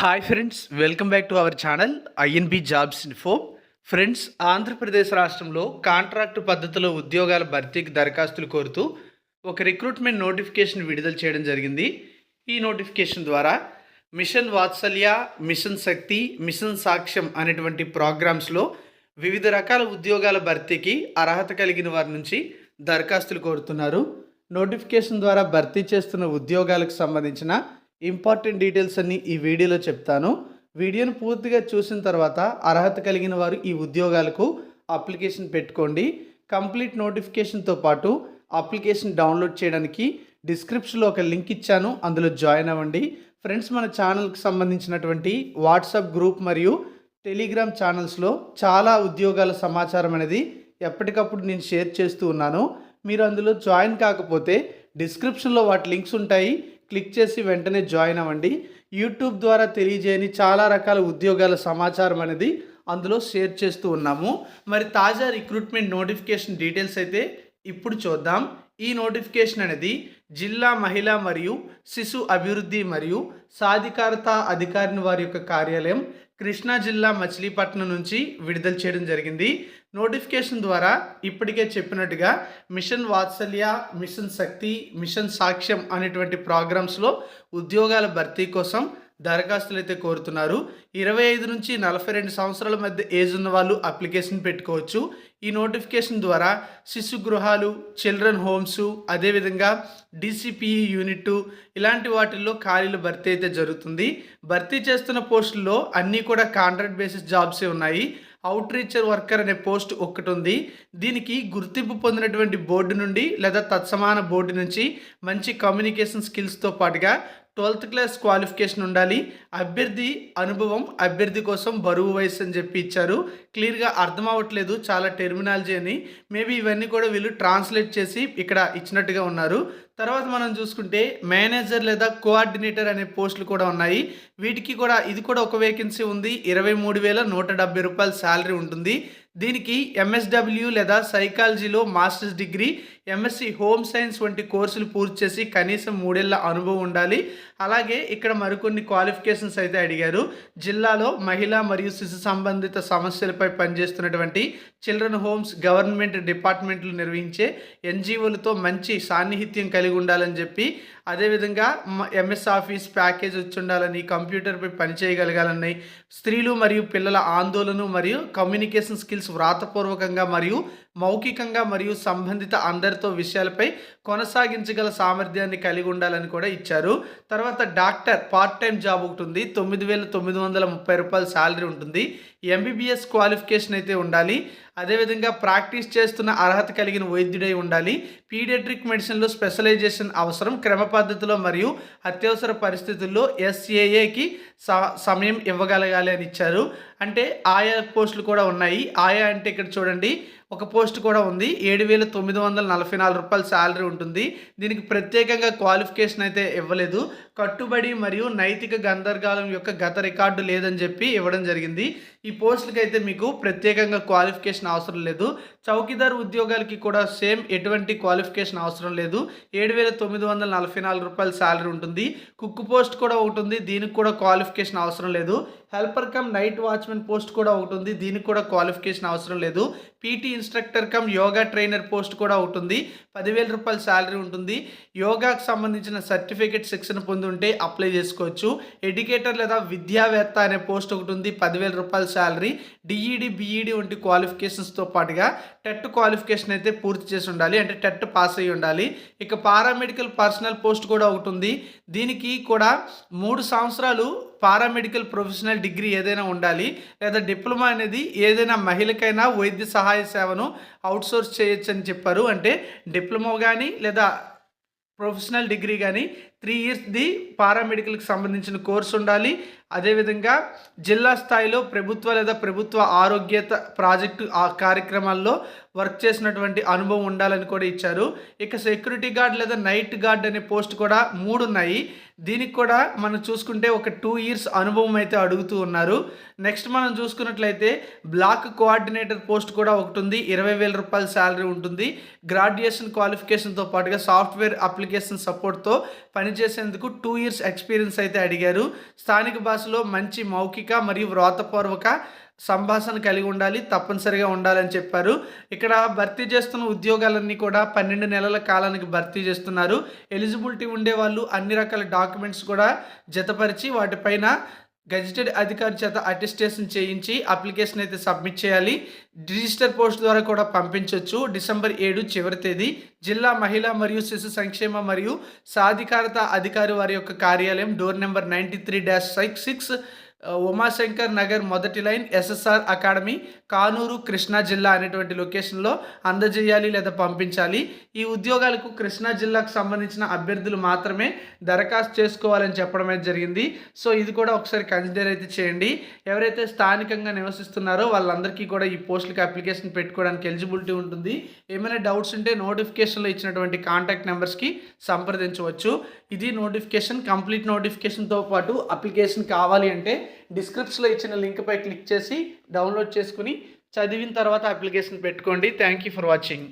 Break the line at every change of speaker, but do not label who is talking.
Hi friends welcome back to our channel INB jobs info friends Andhra Pradesh రాష్ట్రంలో contract పద్ధతిలో ఉద్యోగాల భర్తీకి దరఖాస్తులు కోరుతూ ఒక రిక్రూట్మెంట్ నోటిఫికేషన్ విడుదల చేయడం జరిగింది. ఈ నోటిఫికేషన్ ద్వారా mission Vatsalya mission Shakti mission Sakshyam అనేటువంటి ప్రోగ్రామ్స్లో వివిధ రకాల ఉద్యోగాల భర్తీకి అర్హత కలిగిన వారి నుంచి దరఖాస్తులు కోరుతున్నారు. నోటిఫికేషన్ ద్వారా భర్తీ చేస్తున్న ఉద్యోగాలకు సంబంధించిన ఇంపార్టెంట్ డీటెయిల్స్ అన్ని ఈ వీడియోలో చెప్తాను. వీడియోను పూర్తిగా చూసిన తర్వాత అర్హత కలిగిన వారు ఈ ఉద్యోగాలకు అప్లికేషన్ పెట్టుకోండి. కంప్లీట్ నోటిఫికేషన్తో పాటు అప్లికేషన్ డౌన్లోడ్ చేయడానికి డిస్క్రిప్షన్లో ఒక లింక్ ఇచ్చాను. అందులో జాయిన్ అవ్వండి. ఫ్రెండ్స్ మన ఛానల్కి సంబంధించినటువంటి వాట్సాప్ గ్రూప్ మరియు టెలిగ్రామ్ ఛానల్స్లో చాలా ఉద్యోగాల సమాచారం అనేది ఎప్పటికప్పుడు నేను షేర్ చేస్తూ ఉన్నాను. మీరు అందులో జాయిన్ కాకపోతే డిస్క్రిప్షన్లో వాటి లింక్స్ ఉంటాయి. క్లిక్ చేసి వెంటనే జాయిన్ అవ్వండి. యూట్యూబ్ ద్వారా తెలియజేయని చాలా రకాల ఉద్యోగాల సమాచారం అనేది అందులో షేర్ చేస్తూ ఉన్నాము. మరి తాజా రిక్రూట్మెంట్ నోటిఫికేషన్ డీటెయిల్స్ అయితే ఇప్పుడు చూద్దాం. ఈ నోటిఫికేషన్ అనేది జిల్లా మహిళ మరియు శిశు అభివృద్ధి మరియు సాధికారత అధికారిని వారి యొక్క కార్యాలయం కృష్ణా జిల్లా మచిలీపట్నం నుంచి విడుదల చేయడం జరిగింది. నోటిఫికేషన్ ద్వారా ఇప్పటికే చెప్పినట్టుగా mission Vatsalya mission Shakti mission Sakshyam అనేటువంటి ప్రోగ్రామ్స్లో ఉద్యోగాల భర్తీ కోసం దరఖాస్తులు అయితే కోరుతున్నారు. ఇరవై ఐదు నుంచి నలభై రెండు సంవత్సరాల మధ్య ఏజ్ ఉన్న వాళ్ళు అప్లికేషన్ పెట్టుకోవచ్చు. ఈ నోటిఫికేషన్ ద్వారా శిశు గృహాలు చిల్డ్రన్ హోమ్స్ అదేవిధంగా డిసిపిఈ యూనిట్ ఇలాంటి వాటిల్లో ఖాళీలు భర్తీ అయితే జరుగుతుంది. భర్తీ చేస్తున్న పోస్టుల్లో అన్నీ కూడా కాంట్రాక్ట్ బేసిస్ జాబ్సే ఉన్నాయి. అవుట్ రీచర్ వర్కర్ అనే పోస్ట్ ఒక్కటి ఉంది. దీనికి గుర్తింపు పొందినటువంటి బోర్డు నుండి లేదా తత్సమాన బోర్డు నుంచి మంచి కమ్యూనికేషన్ స్కిల్స్తో పాటుగా ట్వెల్త్ క్లాస్ క్వాలిఫికేషన్ ఉండాలి. అభ్యర్థి అనుభవం అభ్యర్థి కోసం బరువు వయసు అని చెప్పి ఇచ్చారు. క్లియర్గా అర్థం అవ్వట్లేదు చాలా టెర్మినాలజీ అని. మేబీ ఇవన్నీ కూడా వీళ్ళు ట్రాన్స్లేట్ చేసి ఇక్కడ ఇచ్చినట్టుగా ఉన్నారు. తర్వాత మనం చూసుకుంటే మేనేజర్ లేదా కోఆర్డినేటర్ అనే పోస్టులు కూడా ఉన్నాయి. వీటికి కూడా ఇది కూడా ఒక వేకెన్సీ ఉంది. ఇరవై మూడు వేల నూట డెబ్బై రూపాయల శాలరీ ఉంటుంది. దీనికి ఎంఎస్డబ్ల్యూ లేదా సైకాలజీలో masters degree MSc home science వంటి కోర్సులు పూర్తి చేసి కనీసం మూడేళ్ళ అనుభవం ఉండాలి. అలాగే ఇక్కడ మరికొన్ని క్వాలిఫికేషన్స్ అయితే అడిగారు. జిల్లాలో మహిళా మరియు శిశు సంబంధిత సమస్యలపై పనిచేస్తున్నటువంటి చిల్డ్రన్ హోమ్స్ గవర్నమెంట్ డిపార్ట్మెంట్లు నిర్వహించే ఎన్జిఓలతో మంచి సాన్నిహిత్యం కలిగి ఉండాలని చెప్పి అదేవిధంగా ఎంఎస్ ఆఫీస్ ప్యాకేజ్ వచ్చి ఉండాలని కంప్యూటర్పై పనిచేయగలగాలని స్త్రీలు మరియు పిల్లల ఆందోళన మరియు కమ్యూనికేషన్ స్కిల్స్ వ్రాతపూర్వకంగా మరియు మౌఖికంగా మరియు సంబంధిత అందరితో విషయాలపై కొనసాగించగల సామర్థ్యాన్ని కలిగి ఉండాలని కూడా ఇచ్చారు. తర్వాత డాక్టర్ పార్ట్ టైం జాబ్ ఒకటి ఉంది. తొమ్మిది వేల తొమ్మిది వందల ముప్పై రూపాయల శాలరీ ఉంటుంది. ఎంబీబీఎస్ క్వాలిఫికేషన్ అయితే ఉండాలి. అదేవిధంగా ప్రాక్టీస్ చేస్తున్న అర్హత కలిగిన వైద్యుడై ఉండాలి. పీడియాట్రిక్ మెడిసిన్లో స్పెషలైజేషన్ అవసరం. క్రమ పద్ధతిలో మరియు అత్యవసర పరిస్థితుల్లో ఎస్ఏఏకి సమయం ఇవ్వగలగాలి అని ఇచ్చారు. అంటే ఆయా పోస్టులు కూడా ఉన్నాయి. ఆయా అంటే ఇక్కడ చూడండి. ఒక పోస్ట్ కూడా ఉంది. ఏడు వేల తొమ్మిది వందల నలభై నాలుగు రూపాయల శాలరీ ఉంటుంది. దీనికి ప్రత్యేకంగా క్వాలిఫికేషన్ అయితే ఇవ్వలేదు. కట్టుబడి మరియు నైతిక గందరగాలం యొక్క గత రికార్డు లేదని చెప్పి ఇవ్వడం జరిగింది. ఈ పోస్టులకి అయితే మీకు ప్రత్యేకంగా క్వాలిఫికేషన్ అవసరం లేదు. చౌకీదార్ ఉద్యోగాలకి కూడా సేమ్ ఎటువంటి క్వాలిఫికేషన్ అవసరం లేదు. ఏడు వేల తొమ్మిది వందల నలభై నాలుగు రూపాయల శాలరీ ఉంటుంది. కుక్ పోస్ట్ కూడా ఒకటి ఉంది. దీనికి కూడా క్వాలిఫికేషన్ అవసరం లేదు. Helper cum night watchman post కూడా ఒకటి ఉంది. దీనికి కూడా క్వాలిఫికేషన్ అవసరం లేదు. PT instructor cum yoga trainer post కూడా ఒకటి ఉంది. పదివేల రూపాయల శాలరీ ఉంటుంది. యోగాకు సంబంధించిన సర్టిఫికేట్ శిక్షణ పొంది ఉంటే అప్లై చేసుకోవచ్చు. ఎడ్యుకేటర్ లేదా విద్యావేత్త అనే పోస్ట్ ఒకటి ఉంది. పదివేల రూపాయల శాలరీ డిఈడి బిఈడి వంటి క్వాలిఫికేషన్స్తో పాటుగా టెట్ క్వాలిఫికేషన్ అయితే పూర్తి చేసి ఉండాలి. అంటే టెట్ పాస్ అయ్యి ఉండాలి. ఇక పారామెడికల్ పర్సనల్ పోస్ట్ కూడా ఒకటి ఉంది. దీనికి కూడా మూడు సంవత్సరాలు పారామెడికల్ ప్రొఫెషనల్ డిగ్రీ ఏదైనా ఉండాలి లేదా డిప్లొమా అనేది ఏదైనా మహిళకైనా వైద్య సహాయ సేవను అవుట్సోర్స్ చేయొచ్చు అని చెప్పారు. అంటే డిప్లొమా కానీ లేదా ప్రొఫెషనల్ డిగ్రీ కానీ త్రీ ఇయర్స్ది పారామెడికల్కి సంబంధించిన కోర్సు ఉండాలి. అదేవిధంగా జిల్లా స్థాయిలో ప్రభుత్వ లేదా ప్రభుత్వ ఆరోగ్యత ప్రాజెక్టు ఆ కార్యక్రమాల్లో వర్క్ చేసినటువంటి అనుభవం ఉండాలని కూడా ఇచ్చారు. ఇక సెక్యూరిటీ గార్డ్ లేదా నైట్ గార్డ్ అనే పోస్ట్ కూడా మూడు ఉన్నాయి దీనికి కూడా మనం చూసుకుంటే ఒక టూ ఇయర్స్ అనుభవం అయితే అడుగుతూ ఉన్నారు. నెక్స్ట్ మనం చూసుకున్నట్లయితే బ్లాక్ కోఆర్డినేటర్ పోస్ట్ కూడా ఒకటి ఉంది. ఇరవై వేల రూపాయల శాలరీ ఉంటుంది. గ్రాడ్యుయేషన్ క్వాలిఫికేషన్తో పాటుగా సాఫ్ట్వేర్ అప్లికేషన్ సపోర్ట్తో పనిచేసేందుకు టూ ఇయర్స్ ఎక్స్పీరియన్స్ అయితే అడిగారు. స్థానిక భాషలో మంచి మౌఖిక మరియు వ్రాతపూర్వక సంభాషణ కలిగి ఉండాలి. తప్పనిసరిగా ఉండాలని చెప్పారు. ఇక్కడ భర్తీ చేస్తున్న ఉద్యోగాలన్నీ కూడా పన్నెండు నెలల కాలానికి భర్తీ చేస్తున్నారు. ఎలిజిబిలిటీ ఉండే వాళ్ళు అన్ని రకాల డాక్యుమెంట్స్ డాక్యుమెంట్స్ కూడా జతపరిచి వాటిపైన గజిటెడ్ అధికారి చేత అటెస్టేషన్ చేయించి అప్లికేషన్ అయితే సబ్మిట్ చేయాలి. రిజిస్టర్ పోస్ట్ ద్వారా కూడా పంపించవచ్చు డిసెంబర్ ఏడు చివరి తేదీ జిల్లా మహిళా మరియు శిశు సంక్షేమ మరియు సాధికారత అధికారి వారి యొక్క కార్యాలయం. Door number ninety three dash six six Umashankar Nagar మొదటి line SSR academy Kanuru Krishna జిల్లా అనేటువంటి లొకేషన్లో అందజేయాలి లేదా పంపించాలి. ఈ ఉద్యోగాలకు కృష్ణా జిల్లాకు సంబంధించిన అభ్యర్థులు మాత్రమే దరఖాస్తు చేసుకోవాలని చెప్పడం అయితే జరిగింది. సో ఇది కూడా ఒకసారి కన్సిడర్ అయితే చేయండి. ఎవరైతే స్థానికంగా నివసిస్తున్నారో వాళ్ళందరికీ కూడా ఈ పోస్టులకి అప్లికేషన్ పెట్టుకోవడానికి ఎలిజిబిలిటీ ఉంటుంది. ఏమైనా డౌట్స్ ఉంటే నోటిఫికేషన్లో ఇచ్చినటువంటి కాంటాక్ట్ నెంబర్స్కి సంప్రదించవచ్చు. ఇది నోటిఫికేషన్ కంప్లీట్ నోటిఫికేషన్తో పాటు అప్లికేషన్ కావాలి అంటే డిస్క్రిప్షన్లో ఇచ్చిన లింక్పై క్లిక్ చేసి డౌన్లోడ్ చేసుకుని చదివిన తర్వాత అప్లికేషన్ పెట్టుకోండి. Thank you for watching